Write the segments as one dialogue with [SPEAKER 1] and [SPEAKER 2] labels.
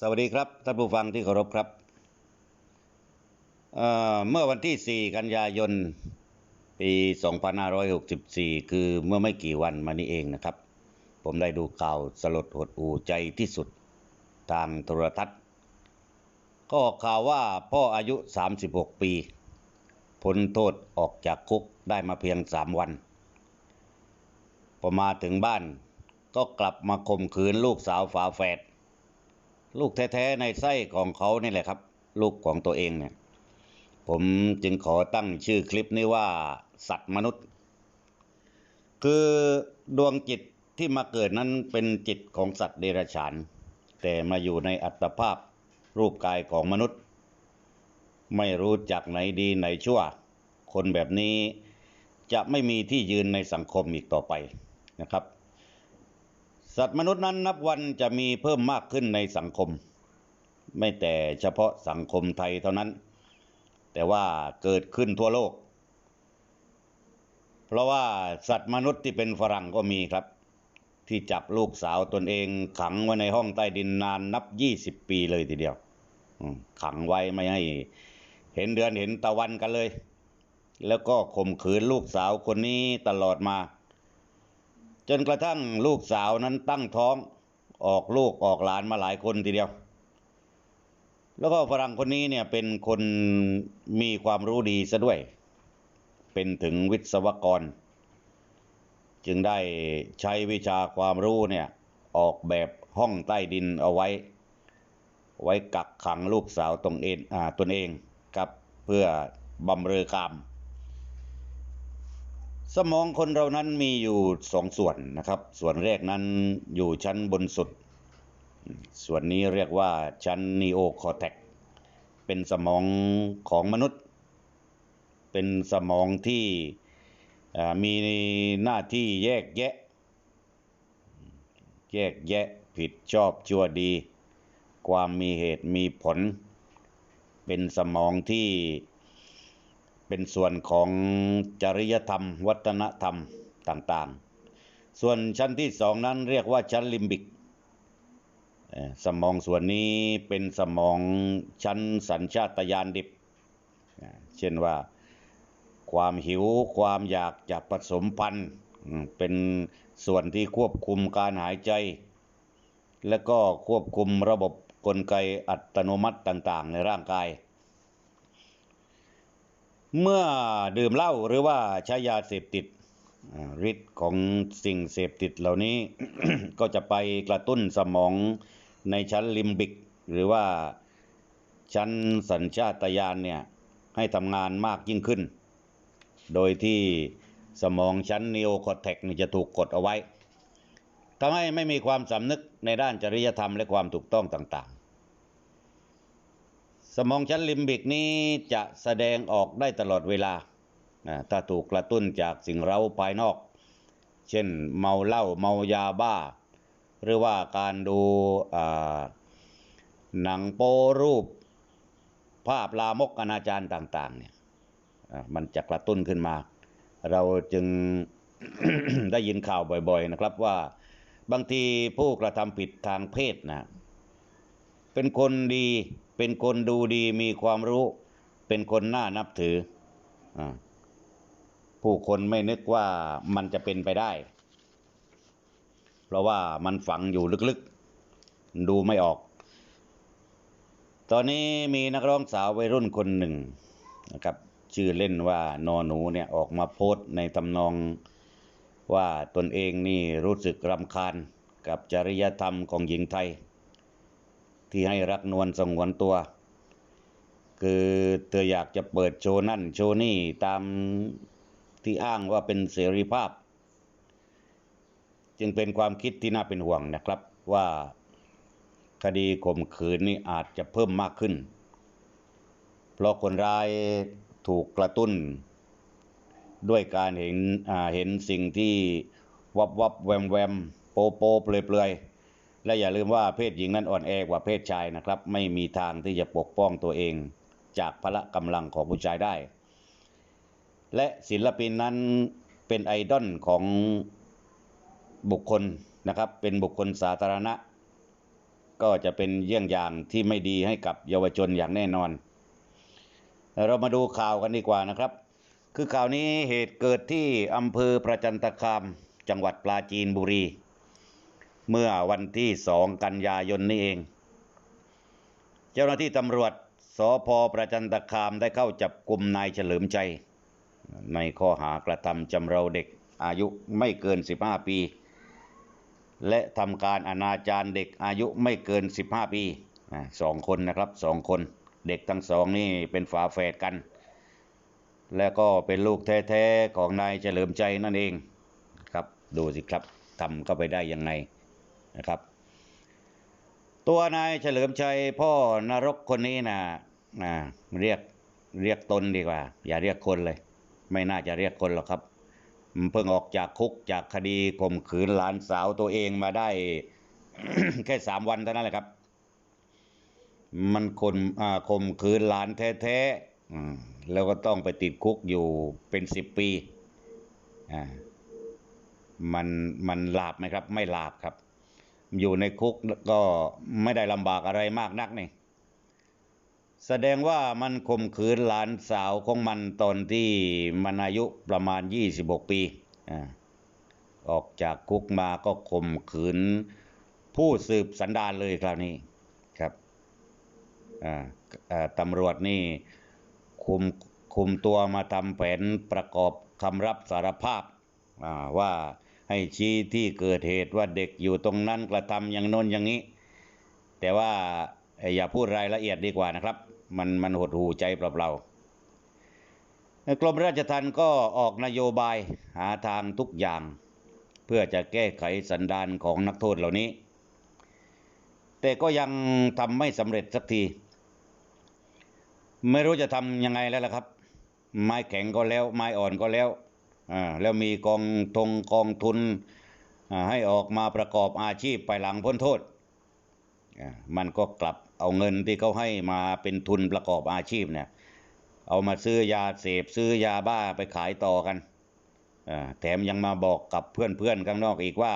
[SPEAKER 1] สวัสดีครับท่านผู้ฟังที่เคารพครับเเมื่อวันที่ 4 กันยายน ปี 2564 คือเมื่อไม่กี่วันมานี้เองนะครับ ผมได้ดูข่าวสลดหดหูใจที่สุดทางโทรทัศน์ ก็ออกข่าวว่าพ่ออายุ 36 ปีพ้นโทษออกจากคุกได้มาเพียง 3 วัน พอมาถึงบ้านก็กลับมาข่มขืนลูกสาวฝาแฝด ลูกแท้ๆในไส้ของเขานี่แหละครับ ลูกของตัวเองเนี่ย ผมจึงขอตั้งชื่อคลิปนี้ว่าสัตว์มนุษย์ คือดวงจิตที่มาเกิดนั้นเป็นจิตของสัตว์เดรัจฉาน แต่มาอยู่ในอัตภาพรูปกายของมนุษย์ ไม่รู้จักไหนดีไหนชั่ว คนแบบนี้จะไม่มีที่ยืนในสังคมอีกต่อไปนะครับ สัตว์มนุษย์นั้นนับวันจะมีเพิ่มมากขึ้นในสังคม ไม่แต่เฉพาะสังคมไทยเท่านั้น แต่ว่าเกิดขึ้นทั่วโลก เพราะว่าสัตว์มนุษย์ที่เป็นฝรั่งก็มีครับ ที่จับลูกสาวตนเองขังไว้ในห้องใต้ดินนานนับ20ปีเลยทีเดียวขังไว้ไม่ให้เห็นเดือนเห็นตะวันกันเลย แล้วก็ข่มขืนลูกสาวคนนี้ตลอดมา จนกระทั่งลูกสาวนั้นตั้งท้องออกลูกออกหลานมาหลายคนทีเดียว แล้วก็ฝรั่งคนนี้เนี่ยเป็นคนมีความรู้ดีซะด้วย เป็นถึงวิศวกร จึงได้ใช้วิชาความรู้เนี่ยออกแบบห้องใต้ดินเอาไว้ ไว้กักขังลูกสาวตรงเองอ่าตนเองครับเพื่อบำเรอกาม สมองคนเรานั้นมีอยู่สองส่วนนะครับ ส่วนแรกนั้นอยู่ชั้นบนสุด ส่วนนี้เรียกว่าชั้นนีโอคอร์เทกเป็นสมองของมนุษย์ เป็นสมองที่มีหน้าที่แยกแยะ แยกแยะผิดชอบชั่วดี ความมีเหตุมีผล เป็นสมองที่ เป็นส่วนของจริยธรรม วัฒนธรรมต่างๆ ส่วนชั้นที่สองนั้นเรียกว่าชั้นลิมบิก สมองส่วนนี้เป็นสมองชั้นสัญชาตญาณดิบ เช่นว่าความหิวความอยากจะผสมพันธุ์เป็นส่วนที่ควบคุมการหายใจ และก็ควบคุมระบบกลไกอัตโนมัติต่างๆ ในร่างกาย เมื่อดื่มเหล้าหรือว่าใช้ยาเสพติดฤทธิ์ของสิ่งเสพติดเหล่านี้ ก็จะไปกระตุ้นสมองในชั้นลิมบิก หรือว่าชั้นสัญชาตญาณเนี่ยให้ทำงานมากยิ่งขึ้น โดยที่สมองชั้นนีโอคอร์เทกนี่จะถูกกดเอาไว้ทำให้ไม่มีความสำนึกในด้านจริยธรรมและความถูกต้องต่างๆ สมองชั้นลิมบิกนี้จะแสดงออกได้ตลอดเวลา ถ้าถูกกระตุ้นจากสิ่งเร้าภายนอก เช่นเมาเหล้าเมายาบ้า หรือว่าการดูหนังโปรูป ภาพลามกอนาจารต่างๆเนี่ยมันจะกระตุ้นขึ้นมา เราจึงได้ยินข่าวบ่อย ๆ นะครับว่าบางทีผู้กระทำผิดทางเพศนะเป็นคนดี เป็นคนดูดีมีความรู้ เป็นคนน่านับถืออผู้คนไม่นึกว่ามันจะเป็นไปได้ เพราะว่ามันฝังอยู่ลึกๆ ดูไม่ออก ตอนนี้มีนักร้องสาววัยรุ่นคนหนึ่งนะครับชื่อเล่นว่านอหนูเนี่ยออกมาโพสต์ในตำนองว่าตนเองนี่รู้สึกรำคาญกับจริยธรรมของหญิงไทย ที่ให้รักนวลสงวนตัว คือเธออยากจะเปิดโชว์นั่นโชว์นี่ตามที่อ้างว่าเป็นเสรีภาพ จึงเป็นความคิดที่น่าเป็นห่วงนะครับว่าคดีข่มขืนนี่อาจจะเพิ่มมากขึ้น เพราะคนร้ายถูกกระตุ้น ด้วยการเห็นอ่าเห็นสิ่งที่วับวับแวมแวมโปโปเปลือยเปลือย และอย่าลืมว่าเพศหญิงนั้นอ่อนแอกว่าเพศชายนะครับ ไม่มีทางที่จะปกป้องตัวเอง จากพละกำลังของผู้ชายได้ และศิลปินนั้นเป็นไอดอลของบุคคลนะครับ เป็นบุคคลสาธารณะ ก็จะเป็นเยี่ยงอย่างที่ไม่ดีให้กับเยาวชนอย่างแน่นอน เรามาดูข่าวกันดีกว่านะครับ คือข่าวนี้เหตุเกิดที่อำเภอประจันตคาม จังหวัดปราจีนบุรี เมื่อวันที่สองกันยายนนี้เอง เจ้าหน้าที่ตำรวจสพประจันตคามได้เข้าจับกลุ่มนายเฉลิมใจ ในข้อหากระทำจำเราเด็กอายุไม่เกิน 15 ปี และทำการอนาจารเด็กอายุไม่เกิน 15 ปีสองคนนะครับสองคนเด็กทั้งสองนี่เป็นฝาแฝดกัน และก็เป็นลูกแท้ๆของนายเฉลิมใจนั่นเองครับดูสิครับทำเข้าไปได้ยังไง นะครับ ตัวนายเฉลิมชัยพ่อนรกคนนี้นะนะเรียกเรียกตนดีกว่า อย่าเรียกคนเลย ไม่น่าจะเรียกคนหรอกครับเพิ่งออกจากคุกจากคดีข่มขืนหลานสาวตัวเองมาได้ แค่สามวันเท่านั้นแหละครับ มันคนข่มขืนหลานแท้ๆแล้วก็ต้องไปติดคุกอยู่เป็นสิบปีอ่ามันมันหลาบไหมครับ ไม่หลาบครับ อยู่ในคุกก็ไม่ได้ลำบากอะไรมากนักนี่ แสดงว่ามันข่มขืนหลานสาวของมันตอนที่มันอายุประมาณ 26 ปีออกจากคุกมาก็ข่มขืนผู้สืบสันดานเลยคราวนี้ครับตำรวจนี่คุมคุมตัวมาทำแผนประกอบคำรับสารภาพว่า ให้ชี้ที่เกิดเหตุว่าเด็กอยู่ตรงนั้นกระทำอย่างโน้นอย่างนี้ แต่ว่าอย่าพูดรายละเอียดดีกว่านะครับ มันมันหดหูใจเปล่าๆกรมราชทัณฑ์ก็ออกนโยบายหาทางทุกอย่าง เพื่อจะแก้ไขสันดานของนักโทษเหล่านี้ แต่ก็ยังทำไม่สำเร็จสักที ไม่รู้จะทำยังไงแล้วล่ะครับ ไม้แข็งก็แล้ว ไม้อ่อนก็แล้ว แล้วมีกองทงกองทุนอ่าให้ออกมาประกอบอาชีพไปหลังพ้นโทษอ่ามันก็กลับเอาเงินที่เขาให้มาเป็นทุนประกอบอาชีพเนี่ยเอามาซื้อยาเสพซื้อยาบ้าไปขายต่อกันอ่าแถมยังมาบอกกับเพื่อนๆข้างนอกอีกว่า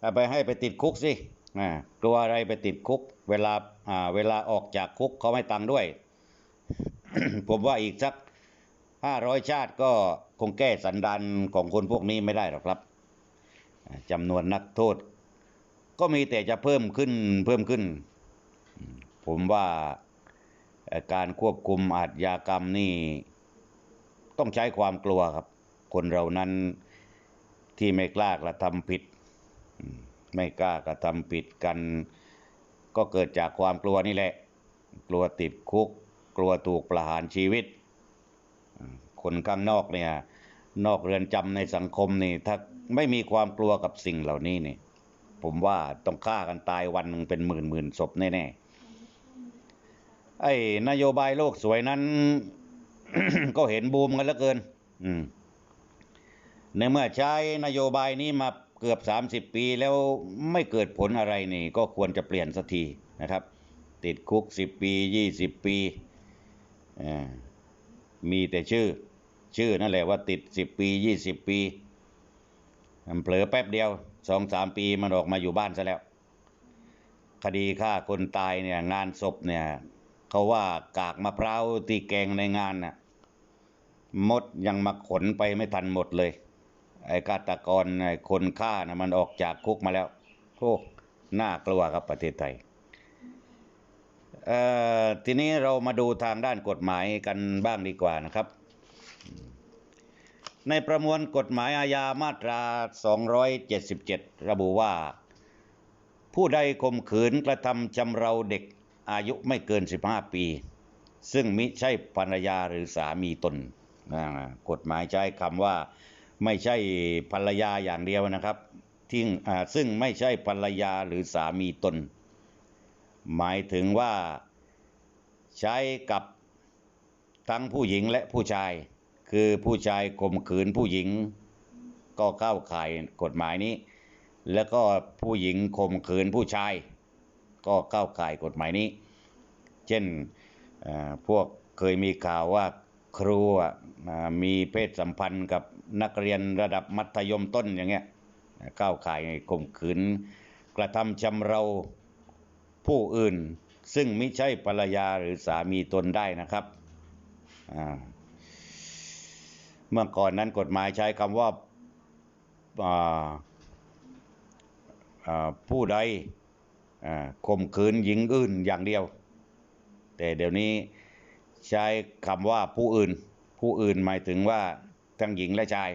[SPEAKER 1] เอาไปให้ไปติดคุกสิอ่ากลัวอะไรไปติดคุก เวลาอ่าเวลาออกจากคุกเขาไม่ตังค์ด้วย ผมว่าอีกสักห้าร้อยชาติก็ คงแก้สันดานของคนพวกนี้ไม่ได้หรอกครับจำนวนนักโทษ ก็มีแต่จะเพิ่มขึ้นเพิ่มขึ้น ผมว่าการควบคุมอาชญากรรมนี่ ต้องใช้ความกลัวครับ คนเรานั้นที่ไม่กล้ากระทำผิด ไม่กล้ากระทำผิดกัน ก็เกิดจากความกลัวนี่แหละ กลัวติดคุก กลัวถูกประหารชีวิต คนข้างนอกเนี่ยนอกเรือนจำในสังคมนี่ถ้าไม่มีความกลัวกับสิ่งเหล่านี้นี่ผมว่าต้องฆ่ากันตายวันหนึ่งเป็นหมื่นหมื่นศพแน่ๆไอ้นโยบายโลกสวยนั้น ก็เห็นบูมกันเหลือเกิน อืมในเมื่อใช้นโยบายนี้มาเกือบสามสิบปีแล้วไม่เกิดผลอะไรนี่ ก็ควรจะเปลี่ยนสักทีนะครับ ติดคุกสิบปียี่สิบปีมีแต่ชื่อ ชื่อนั่นแหละว่าติดสิบปียี่สิบปีเผลอแป๊บเดียวสองสามปีมันออกมาอยู่บ้านซะแล้ว คดีฆ่าคนตายเนี่ย งานศพเนี่ยเขาว่ากากมะพร้าวตีแกงในงานน่ะมดยังมาขนไปไม่ทันหมดเลย ไอ้ฆาตกรไอ้คนฆ่านะมันออกจากคุกมาแล้วโอ้น่ากลัวครับประเทศไทยเอ่อทีนี้เรามาดูทางด้านกฎหมายกันบ้างดีกว่านะครับ ในประมวลกฎหมายอาญามาตรา 277 ระบุว่า ผู้ใดข่มขืนกระทำชำเราเด็กอายุไม่เกิน 15 ปี ซึ่งมิใช่ภรรยาหรือสามีตน กฎหมายใช้คำว่าไม่ใช่ภรรยาอย่างเดียวนะครับที่ซึ่งไม่ใช่ภรรยาหรือสามีตน หมายถึงว่าใช้กับทั้งผู้หญิงและผู้ชาย คือผู้ชายข่มขืนผู้หญิงก็เข้าข่ายกฎหมายนี้ แล้วก็ผู้หญิงข่มขืนผู้ชาย ก็เข้าข่ายกฎหมายนี้ เช่นอ่อพวกเคยมีข่าวว่าครูอ่ามีเพศสัมพันธ์กับนักเรียนระดับมัธยมต้นอย่างเงี้ยเข้าข่ายข่มขืน กระทำชำเราผู้อื่น ซึ่งไม่ใช่ภรรยาหรือสามีตนได้นะครับอ่า เมื่อก่อนนั้นกฎหมายใช้คำว่าาาผู้ใดข่มขืนหญิงอื่นอย่างเดียว แต่เดี๋ยวนี้ใช้คำว่าผู้อื่น ผู้อื่นหมายถึงว่าทั้งหญิงและชาย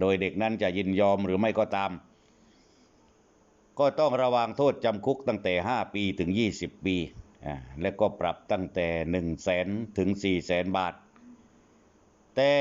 [SPEAKER 1] โดยเด็กนั้นจะยินยอมหรือไม่ก็ตาม ก็ต้องระวังโทษจำคุกตั้งแต่ 5 ปีถึง 20 ปี และก็ปรับตั้งแต่ 1 0 0 0 0แสนถึง 4 0 0แสนบาท แต่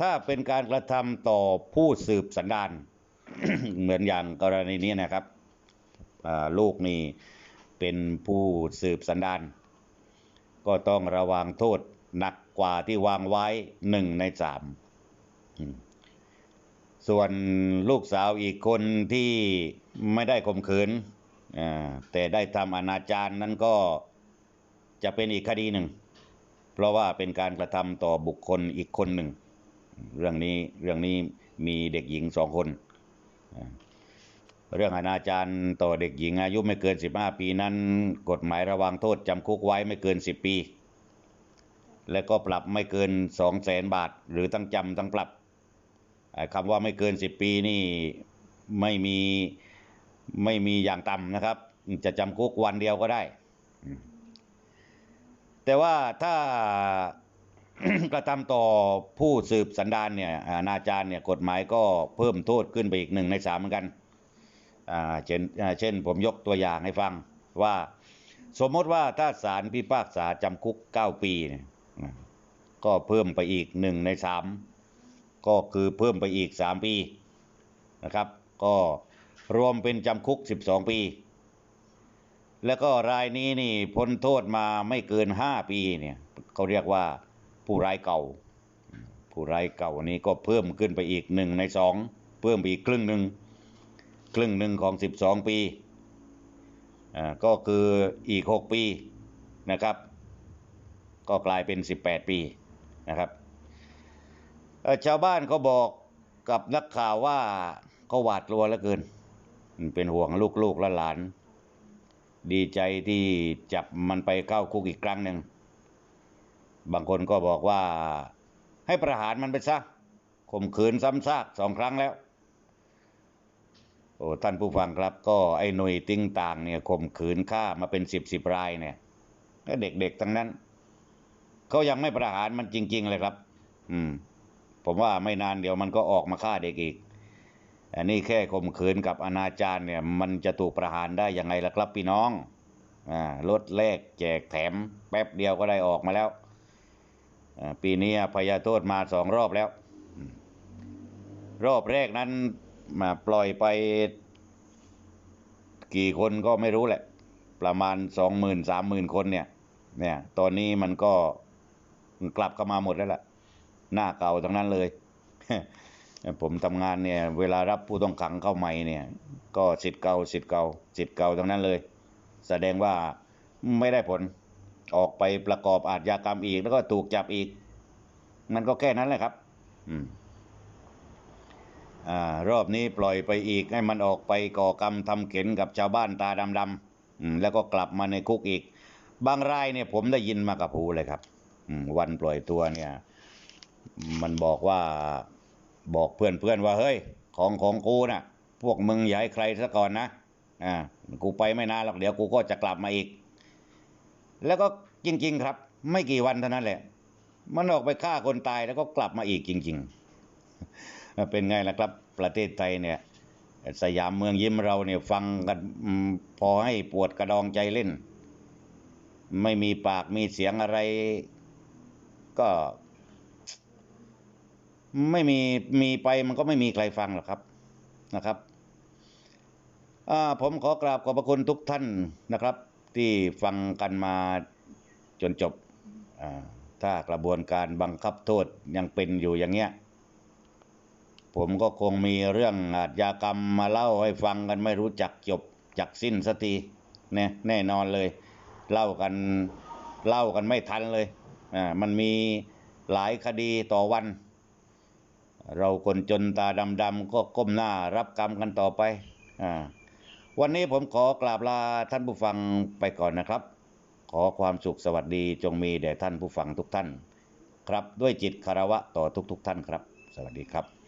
[SPEAKER 1] ถ้าเป็นการกระทำต่อผู้สืบสันดานเหมือนอย่างกรณีนี้นะครับลูกนี่เป็นผู้สืบสันดาน ก็ต้องระวังโทษหนักกว่าที่วางไว้หนึ่งในสามส่วนลูกสาวอีกคนที่ไม่ได้ข่มขืนแต่ได้ทำอนาจารนั้นก็จะเป็นอีกคดีหนึ่ง เพราะว่าเป็นการกระทำต่อบุคคลอีกคนหนึ่ง เรื่องนี้เรื่องนี้มีเด็กหญิงสองคน เรื่องอนาจารต่อเด็กหญิงอายุไม่เกิน 15 ปีนั้น กฎหมายระวังโทษจำคุกไว้ไม่เกิน 10 ปี และก็ปรับไม่เกิน 2 0 0แสนบาท หรือทั้งจำทั้งปรับคำว่าไม่เกิน 10 ปีนี่ไม่มีไม่มีอย่างต่ำนะครับ จะจำคุกวันเดียวก็ได้ แต่ว่าถ้ากระทำต่อผู้สืบสันดานเนี่ยอนาจารเนี่ยกฎหมายก็เพิ่มโทษขึ้นไปอีกหนึ่งในสามเหมือนกันเช่นเช่นผมยกตัวอย่างให้ฟังว่าสมมติว่าถ้าศาลพิพากษาจำคุก 9 ปีเนี่ยก็เพิ่มไปอีกหนึ่งในสามก็คือเพิ่มไปอีก 3 ปีนะครับ ก็รวมเป็นจำคุก 12 ปี แล้วก็รายนี้นี่พ้นโทษมาไม่เกิน5ปีเนี่ยเขาเรียกว่าผู้ร้ายเก่า ผู้ร้ายเก่านี้ก็เพิ่มขึ้นไปอีกหนึ่งในสองเพิ่มไปอีกครึ่งหนึ่งครึ่งหนึ่งของ12ปีอ่าก็คืออีก6ปีนะครับ ก็กลายเป็น18ปีนะครับชาวบ้านเขาบอกกับนักข่าวว่าเขาหวาดกลัวเหลือเกิน เป็นห่วงลูกๆและหลาน ดีใจที่จับมันไปเข้าคุกอีกครั้งหนึ่ง บางคนก็บอกว่าให้ประหารมันไปซะข่มขืนซ้ำซากสองครั้งแล้ว โอ้ท่านผู้ฟังครับ ก็ไอ้หน่วยติ้งต่างเนี่ยข่มขืนฆ่ามาเป็นสิบสิบรายเนี่ยก็เด็กๆทั้งนั้นเขายังไม่ประหารมันจริง ๆ เลยครับ อืม ผมว่าไม่นานเดี๋ยวมันก็ออกมาฆ่าเด็กอีก อันนี้แค่ข่มขืนกับอนาจารเนี่ยมันจะถูกประหารได้ยังไงล่ะครับพี่น้องอ่ารถแลกแจกแถมแป๊บเดียวก็ได้ออกมาแล้วอ่าปีนี้อภัยโทษมาสองรอบแล้ว รอบแรกนั้นมาปล่อยไป กี่คนก็ไม่รู้แหละ ประมาณสองหมื่นสามหมื่นคนเนี่ยเนี่ยตอนนี้มันก็กลับเข้ามาหมดแล้วล่ะ หน้าเก่าทั้งนั้นเลย ผมทำงานเนี่ยเวลารับผู้ต้องขังเข้าใหม่เนี่ยก็สิทธิ์เก่าสิทธิ์เก่าสิทธิ์เก่าทั้งนั้นเลย แสดงว่าไม่ได้ผลออกไปประกอบอาชญากรรมอีก แล้วก็ถูกจับอีก มันก็แค่นั้นแหละครับ อืมอ่ารอบนี้ปล่อยไปอีกให้มันออกไปก่อกรรมทำเข็นกับชาวบ้านตาดำๆอืมแล้วก็กลับมาในคุกอีก บางรายเนี่ยผมได้ยินมากับหูเลยครับอืมวันปล่อยตัวเนี่ย มันบอกว่า บอกเพื่อนๆว่าเฮ้ย ของของกูน่ะ พวกมึงอย่าให้ใครซะก่อนนะอ่ากูไปไม่นานหรอกเดี๋ยวกูก็จะกลับมาอีก แล้วก็จริง ๆ ครับ ไม่กี่วันเท่านั้นแหละ มันออกไปฆ่าคนตายแล้วก็กลับมาอีกจริง ๆ เป็นไงล่ะครับ ประเทศไทยเนี่ย สยามเมืองยิ้มเราเนี่ยฟังกันพอให้ปวดกระดองใจเล่น ไม่มีปากมีเสียงอะไร ก็ ไม่มีมีไปมันก็ไม่มีใครฟังหรอกครับนะครับผมขอกราบขอบพระคุณทุกท่านนะครับ ที่ฟังกันมาจนจบถ้ากระบวนการบังคับโทษยังเป็นอยู่อย่างเงี้ย ผมก็คงมีเรื่องอาชญากรรมมาเล่าให้ฟังกันไม่รู้จักจบจักสิ้นสักทีเนี่ยแน่นอนเลย เล่ากันเล่ากันไม่ทันเลยอ่ามันมีหลายคดีต่อวัน เราคนจนตาดำๆก็ก้มหน้ารับกรรมกันต่อไปอ่าวันนี้ผมขอกราบลาท่านผู้ฟังไปก่อนนะครับ ขอความสุขสวัสดีจงมีแด่ท่านผู้ฟังทุกท่าน ครับด้วยจิตคารวะต่อทุกๆทท่านครับ สวัสดีครับ